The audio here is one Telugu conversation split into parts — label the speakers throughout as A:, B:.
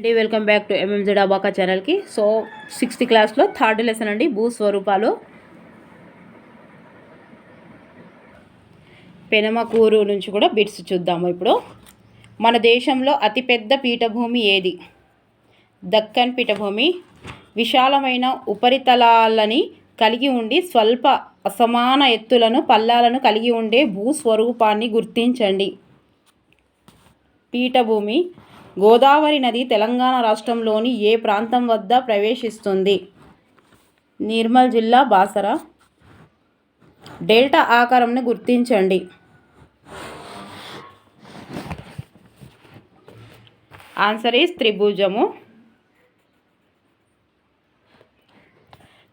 A: అండి వెల్కమ్ బ్యాక్ టు ఎంఎంజెడ్ అబాకా ఛానల్కి సో సిక్స్త్ క్లాస్లో థర్డ్ లెసన్ అండి భూ స్వరూపాలు. పెనమకూరు నుంచి కూడా బిట్స్ చూద్దాము ఇప్పుడు. మన దేశంలో అతిపెద్ద పీఠభూమి ఏది? దక్కన్ పీఠభూమి. విశాలమైన ఉపరితలాలని కలిగి ఉండి స్వల్ప అసమాన ఎత్తులను పల్లాలను కలిగి ఉండే భూస్వరూపాన్ని గుర్తించండి. పీఠభూమి గోదావరి నది తెలంగాణ రాష్ట్రంలోని ఏ ప్రాంతం వద్ద ప్రవేశిస్తుంది? నిర్మల్ జిల్లా బాసర. డెల్టా ఆకారంను గుర్తించండి. ఆన్సర్ ఈస్ త్రిభుజము.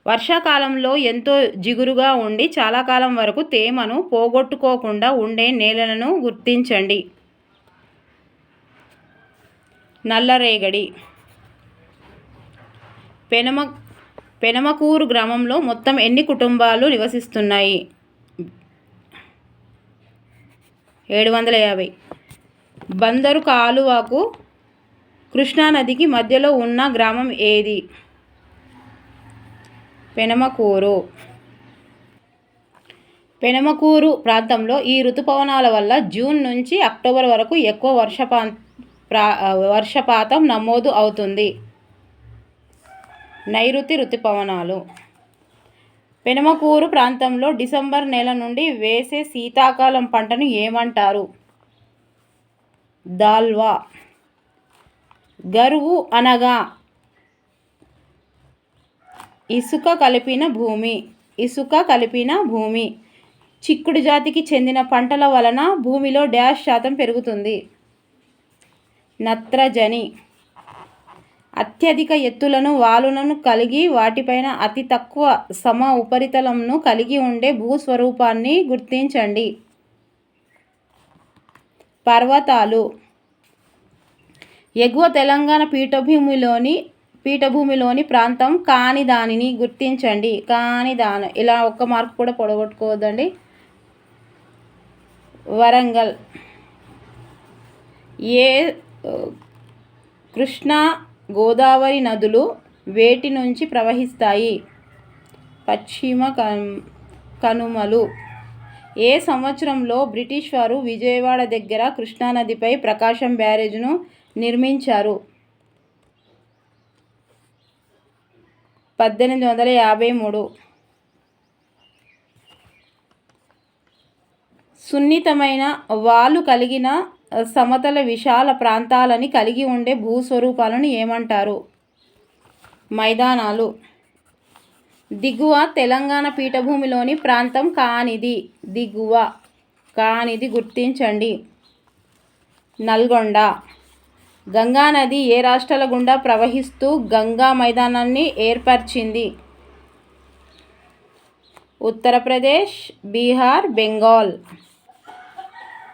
A: వర్షాకాలంలో ఎంతో జిగురుగా ఉండి చాలా కాలం వరకు తేమను పోగొట్టుకోకుండా ఉండే నేలలను గుర్తించండి. నల్లరేగడి పెనమ పెనమకూరు గ్రామంలో మొత్తం ఎన్ని కుటుంబాలు నివసిస్తున్నాయి? ఏడు వందల యాభై. బందరు కాలువకు కృష్ణానదికి మధ్యలో ఉన్న గ్రామం ఏది? పెనమకూరు. పెనమకూరు ప్రాంతంలో ఈ ఋతుపవనాల వల్ల జూన్ నుంచి అక్టోబర్ వరకు ఎక్కువ వర్షపా ప్రా వర్షపాతం నమోదు అవుతుంది. నైరుతి ఋతుపవనాలు. పెనమకూరు ప్రాంతంలో డిసెంబర్ నెల నుండి వేసే శీతాకాలం పంటను ఏమంటారు? దాల్వా. గరువు అనగా ఇసుక కలిపిన భూమి. ఇసుక కలిపిన భూమి. చిక్కుడు జాతికి చెందిన పంటల వలన భూమిలో డ్యాష్ శాతం పెరుగుతుంది. నత్రజని. అత్యధిక ఎత్తులను వాలులను కలిగి వాటిపైన అతి తక్కువ సమ ఉపరితలంను కలిగి ఉండే భూస్వరూపాన్ని గుర్తించండి. పర్వతాలు. ఎగువ తెలంగాణ పీఠభూమిలోని పీఠభూమిలోని ప్రాంతం కాని దానిని గుర్తించండి. కాని దాని ఇలా ఒక్క మార్క్ కూడా పొడగొట్టుకోవద్దండి. వరంగల్. ఏ కృష్ణా గోదావరి నదులు వేటి నుంచి ప్రవహిస్తాయి? పశ్చిమ కనుమలు. ఏ సంవత్సరంలో బ్రిటిష్ వారు విజయవాడ దగ్గర కృష్ణానదిపై ప్రకాశం బ్యారేజ్ను నిర్మించారు? పద్దెనిమిది వందల యాభై మూడు. సున్నితమైన వాలు కలిగిన సమతల విశాల ప్రాంతాలని కలిగి ఉండే భూస్వరూపాలను ఏమంటారు? మైదానాలు. దిగువ తెలంగాణ పీఠభూమిలోని ప్రాంతం కానిది. దిగువ. కానిది గుర్తించండి. నల్గొండ. గంగానది ఏ రాష్ట్రాల గుండా ప్రవహిస్తూ గంగా మైదానాన్ని ఏర్పరిచింది? ఉత్తరప్రదేశ్ బీహార్ బెంగాల్.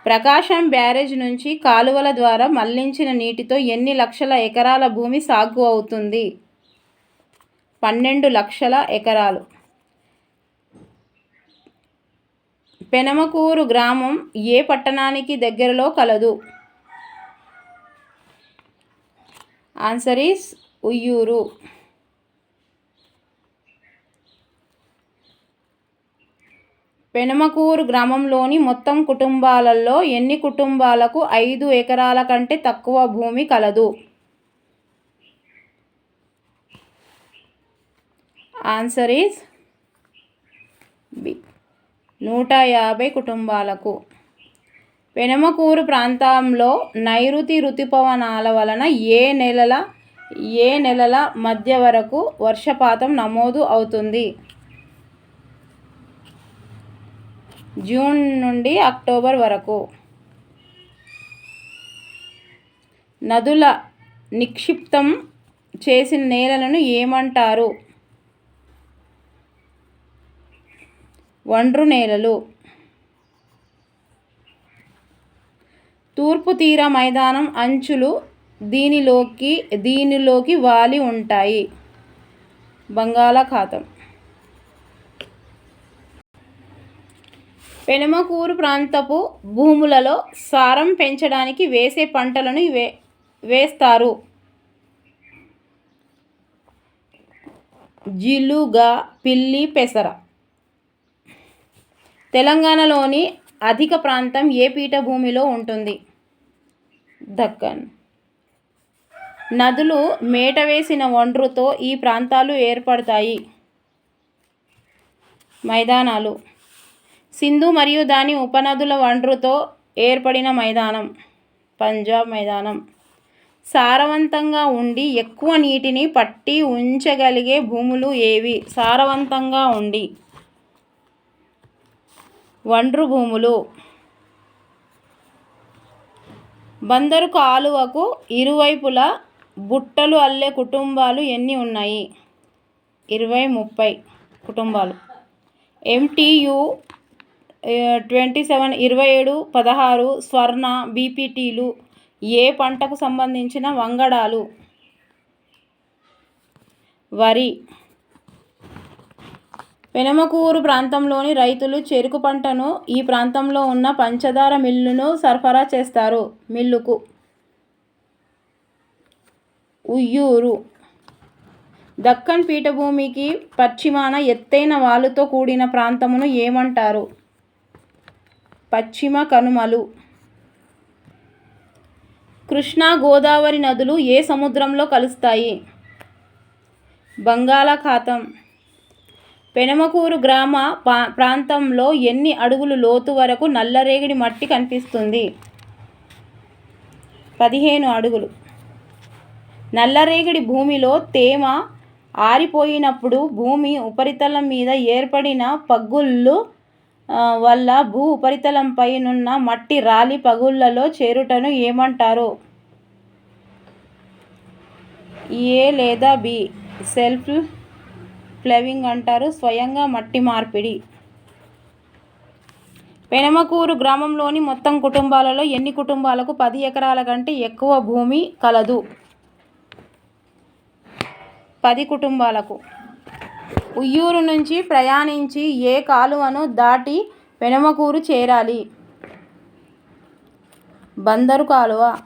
A: ప్రకాశం బ్యారేజ్ నుంచి కాలువల ద్వారా మళ్ళించిన నీటితో ఎన్ని లక్షల ఎకరాల భూమి సాగు అవుతుంది? పన్నెండు లక్షల ఎకరాలు. పెనమకూరు గ్రామం ఏ పట్టణానికి దగ్గరలో కలదు? Answer is Uyyuru. పెనమకూరు గ్రామంలోని మొత్తం కుటుంబాలలో ఎన్ని కుటుంబాలకు ఐదు ఎకరాల కంటే తక్కువ భూమి కలదు? Answer is B. నూట యాభై కుటుంబాలకు. పెనమకూరు ప్రాంతంలో నైరుతి ఋతుపవనాల వలన ఏ నెలల ఏ నెలల మధ్య వరకు వర్షపాతం నమోదు అవుతుంది? జూన్ నుండి అక్టోబర్ వరకు. నదుల నిక్షిప్తం చేసిన నేలలను ఏమంటారు? ఒండ్రు నేలలు. తూర్పు తీర మైదానం అంచులు దీనిలోకి దీనిలోకి వాలి ఉంటాయి. బంగాళాఖాతం. పెనుమకూరు ప్రాంతపు భూములలో సారం పెంచడానికి వేసే పంటలను వే వేస్తారు. జిలుగా పిల్లి పెసర. తెలంగాణలోని అధిక ప్రాంతం ఏ పీఠభూమిలో ఉంటుంది? దక్కన్. నదులు మేట వేసిన ఒండ్రుతో ఈ ప్రాంతాలు ఏర్పడతాయి. మైదానాలు. సింధు మరియు దాని ఉపనదుల వనరుతో ఏర్పడిన మైదానం పంజాబ్ మైదానం. సారవంతంగా ఉండి ఎక్కువ నీటిని పట్టి ఉంచగలిగే భూములు ఏవి? సారవంతంగా ఉండి. వండ్రు భూములు. బందరు కాలువకు ఇరువైపులా బుట్టలు అల్లే కుటుంబాలు ఎన్ని ఉన్నాయి? ఇరవై ముప్పై కుటుంబాలు. ఎంటీయు ట్వంటీ సెవెన్ ఇరవై ఏడు పదహారు స్వర్ణ బీపీటీలు ఏ పంటకు సంబంధించిన వంగడాలు? వరి. పెనమకూరు ప్రాంతంలోని రైతులు చెరుకు పంటను ఈ ప్రాంతంలో ఉన్న పంచదార మిల్లును సరఫరా చేస్తారు. మిల్లుకు. ఉయ్యూరు. దక్కన్ పీఠభూమికి పశ్చిమాన ఎత్తైన వాలుతో కూడిన ప్రాంతమును ఏమంటారు? పశ్చిమ కనుమలు. కృష్ణా గోదావరి నదులు ఏ సముద్రంలో కలుస్తాయి? బంగాళాఖాతం. పెనమకూరు గ్రామ ప్రాంతంలో ఎన్ని అడుగులు లోతు వరకు నల్లరేగడి మట్టి కనిపిస్తుంది? పదిహేను అడుగులు. నల్లరేగడి భూమిలో తేమ ఆరిపోయినప్పుడు భూమి ఉపరితలం మీద ఏర్పడిన పగ్గుళ్ళు వల్ల భూ ఉపరితలంపైనున్న మట్టి రాలి పగుళ్ళలో చేరుటను ఏమంటారు? ఏ లేదా బి. సెల్ఫ్ ప్లవింగ్ అంటారు. స్వయంగా మట్టి మార్పిడి. పెనమకూరు గ్రామంలోని మొత్తం కుటుంబాలలో ఎన్ని కుటుంబాలకు పది ఎకరాల కంటే ఎక్కువ భూమి కలదు? పది కుటుంబాలకు. ఉయ్యూరు నుంచి ప్రయాణించి ఏ కాలువను దాటి పెనమకూరు చేరాలి. బందరు కాలువ.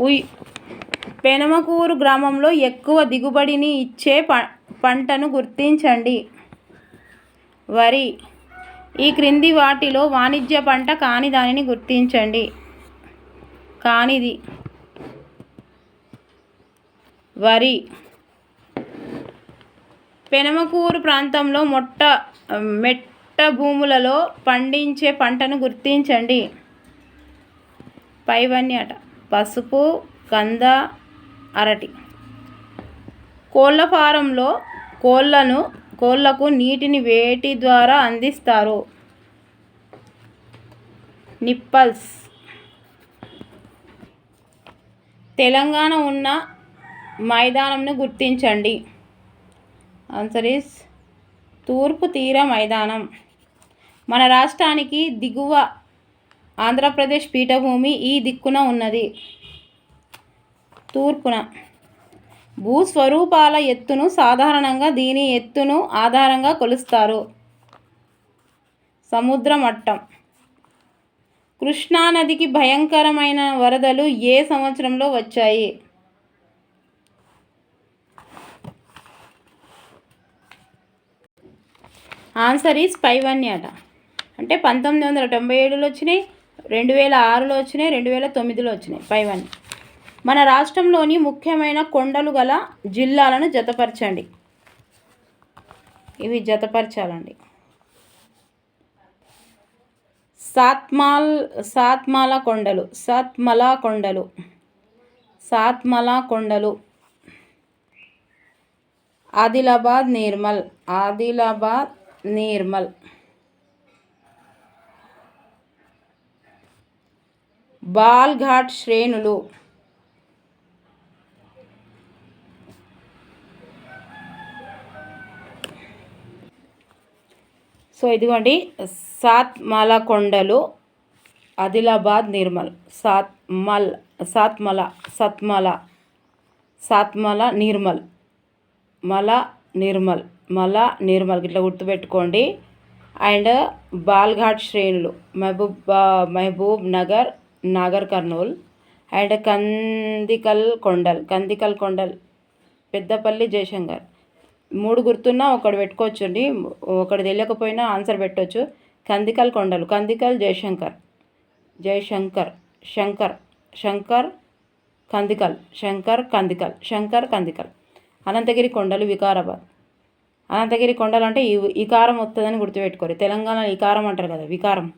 A: ఉయ్ పెనమకూరు గ్రామంలో ఎక్కువ దిగుబడిని ఇచ్చే ప పంటను గుర్తించండి. వరి. ఈ క్రింది వాటిలో వాణిజ్య పంట కాని దానిని గుర్తించండి. కానిది. వరి. పెనమకూరు ప్రాంతంలో మొట్ట మెట్ట భూములలో పండించే పంటను గుర్తించండి. పైవన్నీ అట. పసుపు కంద అరటి. కోళ్ళ ఫారంలో కోళ్ళను కోళ్ళకు నీటిని వేటి ద్వారా అందిస్తారు. నిప్పల్స్. తెలంగాణ ఉన్న మైదానంను గుర్తించండి. ఆన్సర్ ఈస్ తూర్పు తీర మైదానం. మన రాష్ట్రానికి దిగువ ఆంధ్రప్రదేశ్ పీఠభూమి ఈ దిక్కున ఉన్నది. తూర్పున. భూస్వరూపాల ఎత్తును సాధారణంగా దీని ఎత్తును ఆధారంగా కొలుస్తారు. సముద్ర మట్టం. కృష్ణానదికి భయంకరమైన వరదలు ఏ సంవత్సరంలో వచ్చాయి? ఆన్సర్ ఈజ్ పైవన్యాట అంటే. పంతొమ్మిది వందల తొంభై ఏడులో వచ్చినాయి రెండు వేల ఆరులో వచ్చినాయి రెండు వేల తొమ్మిదిలో వచ్చినాయి. పైవన్ మన రాష్ట్రంలోని ముఖ్యమైన కొండలు గల జిల్లాలను జతపరచండి. ఇవి జతపరచాలండి. సాత్మాల్ సాత్మాల కొండలు సాత్మలా కొండలు సాత్మలా కొండలు. ఆదిలాబాద్ నిర్మల్ ఆదిలాబాద్ నిర్మల్ బాల్ఘాట్ శ్రేణులు. సో ఇదిగోండి సాత్మల కొండలు ఆదిలాబాద్ నిర్మల్ సాత్మల్ సాత్మల సత్మల సాత్మల నిర్మల్ మల నిర్మల్. మల నిర్మల్ ఇట్లా గుర్తుపెట్టుకోండి. అండ్ బాల్ఘాట్ శ్రేణులు మహబూబ్ మహబూబ్ నగర్ నాగర్ కర్నూల్. అండ్ కందికల్ కొండల్ కందికల్ కొండల్ పెద్దపల్లి జయశంకర్. మూడు గుర్తున్నా ఒకటి పెట్టుకోవచ్చండి. ఒకటి తెలియకపోయినా ఆన్సర్ పెట్టవచ్చు కందికల్ కొండలు కందికల్ జయశంకర్. జయశంకర్ శంకర్ శంకర్ కందికల్ శంకర్ కందికల్ శంకర్ కందికల్. అనంతగిరి కొండలు వికారాబాద్. అనంతగిరి కొండలు అంటే వికారం వస్తుందని గుర్తుపెట్టుకోరు. తెలంగాణలో వికారం అంటారు కదా వికారం.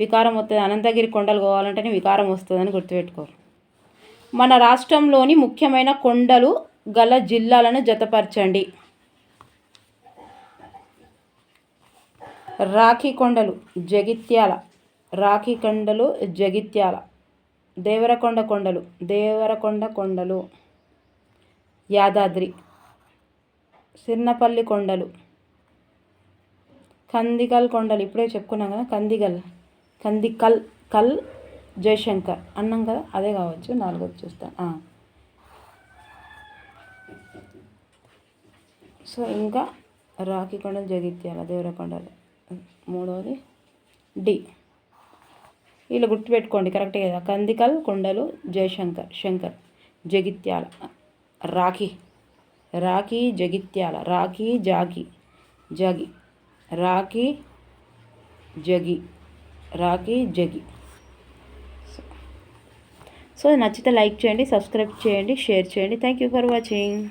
A: వికారం వస్తుంది అనంతగిరి కొండలు పోవాలంటేనే వికారం వస్తుందని గుర్తుపెట్టుకోరు. మన రాష్ట్రంలోని ముఖ్యమైన కొండలు గల జిల్లాలను జతపరచండి. రాఖీ కొండలు జగిత్యాల రాఖీ కొండలు జగిత్యాల దేవరకొండ కొండలు దేవరకొండ కొండలు యాదాద్రి. సిర్నపల్లి కొండలు. కందికల్ కొండలు. ఇప్పుడే చెప్పుకున్నాం కదా కందిగల్ కందికల్ కల్ జయశంకర్. అన్నాం కదా అదే కావచ్చు నాలుగోది చూస్తాను సో ఇంకా రాఖీ కొండలు జగిత్యాల దేవరకొండలు మూడవది డి. వీళ్ళు గుర్తుపెట్టుకోండి కరెక్టే కదా. కందికల్ కొండలు జయశంకర్ శంకర్ జగిత్యాల రాఖీ. రాఖీ జగిత్యాల. రాఖీ జాగి. జగి. రాఖీ జగి. రాఖీ జగి. సో నచ్చితే లైక్ చేయండి సబ్స్క్రైబ్ చేయండి షేర్ చేయండి. Thank you for watching.